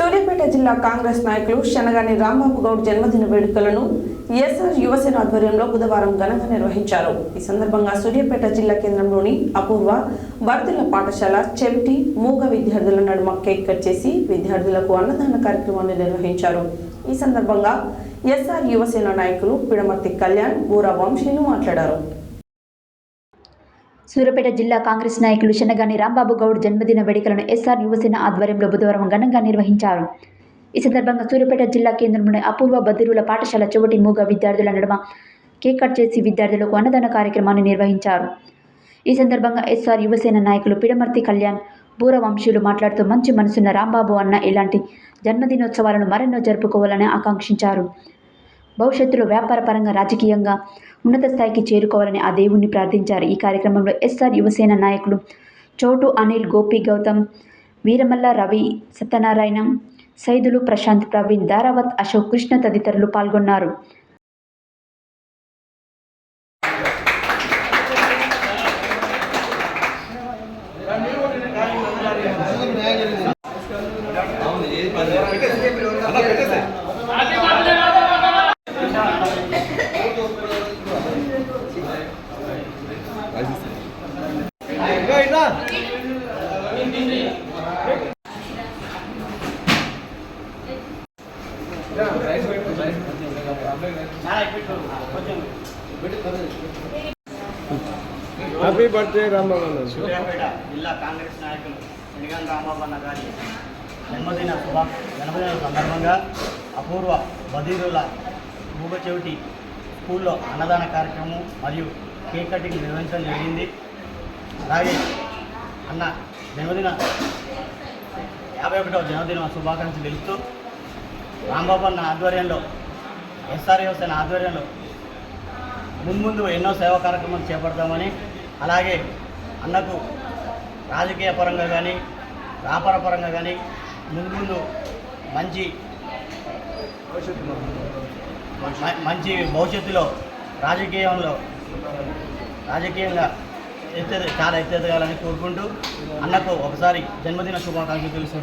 సూర్యాపేట జిల్లా కాంగ్రెస్ నాయకులు శనగాని రాంబాబు గౌడ్ జన్మదిన వేడుకలను ఎస్ఆర్ యువసేన ఆధ్వర్యంలో బుధవారం ఘనంగా నిర్వహించారు. ఈ సందర్భంగా సూర్యాపేట జిల్లా కేంద్రంలోని అపూర్వ వర్ధుల పాఠశాల చెవిటి మూగ విద్యార్థుల నడుమ కేక్ కట్ చేసి విద్యార్థులకు అన్నదాన కార్యక్రమాన్ని నిర్వహించారు. ఈ సందర్భంగా ఎస్ఆర్ యువసేన నాయకులు పిడమర్తి కళ్యాణ్ బూరా వంశీలు మాట్లాడారు. సూర్యాపేట జిల్లా కాంగ్రెస్ నాయకులు శనగాని రాంబాబు గౌడ్ జన్మదిన వేడుకలను ఎస్ఆర్ యువసేన ఆధ్వర్యంలో బుధవారం ఘనంగా నిర్వహించారు. ఈ సందర్భంగా సూర్యాపేట జిల్లా కేంద్రంలోని అపూర్వ బదిరుల పాఠశాల చెవటి మూగ విద్యార్థుల నడుమ కేక్ కట్ చేసి విద్యార్థులకు అన్నదాన కార్యక్రమాన్ని నిర్వహించారు. ఈ సందర్భంగా ఎస్ఆర్ యువసేన నాయకులు పిడమర్తి కళ్యాణ్ బూర వంశీయులు మాట్లాడుతూ మంచి మనసున్న రాంబాబు అన్న ఇలాంటి జన్మదినోత్సవాలను మరెన్నో జరుపుకోవాలని ఆకాంక్షించారు. భవిష్యత్తులో వ్యాపార పరంగా రాజకీయంగా ఉన్నత స్థాయికి చేరుకోవాలని ఆ దేవుణ్ణి ప్రార్థించారు. ఈ కార్యక్రమంలో ఎస్ఆర్ యువసేన నాయకులు చోటు అనిల్ గోపి గౌతమ్ వీరమల్ల రవి సత్యనారాయణ సైదులు ప్రశాంత్ ప్రవీణ్ దారావత్ అశోక్ కృష్ణ తదితరులు పాల్గొన్నారు. హ్యాపీ బర్త్డే రామబాబు సూర్యాపేట జిల్లా కాంగ్రెస్ నాయకులు ఎన్నికల రామబాబు అన్న గారి జన్మదిన శుభ జన్మదిన సందర్భంగా అపూర్వ బదీరుల మూగ చెవిటి స్కూల్లో అన్నదాన కార్యక్రమం మరియు కేక్ కటింగ్ నిర్వహించడం జరిగింది. అలాగే అన్న జన్మదిన యాభై ఒకటవ జన్మదిన శుభాకాంక్షలు తెలుస్తూ రాంబాబు అన్న ఆధ్వర్యంలో ఎస్ఆర్ఎస్ అన్న ఆధ్వర్యంలో మున్ముందు ఎన్నో సేవా కార్యక్రమాలు చేపడతామని అలాగే అన్నకు రాజకీయ పరంగా కానీ వ్యాపార పరంగా కానీ ముందు ముందు మంచి మ- మంచి భవిష్యత్తులో రాజకీయంలో రాజకీయంగా ఎత్తే చాలా ఎత్తెదగాలని కోరుకుంటూ అన్నకు ఒకసారి జన్మదిన శుభాకాంక్షలు తెలుసు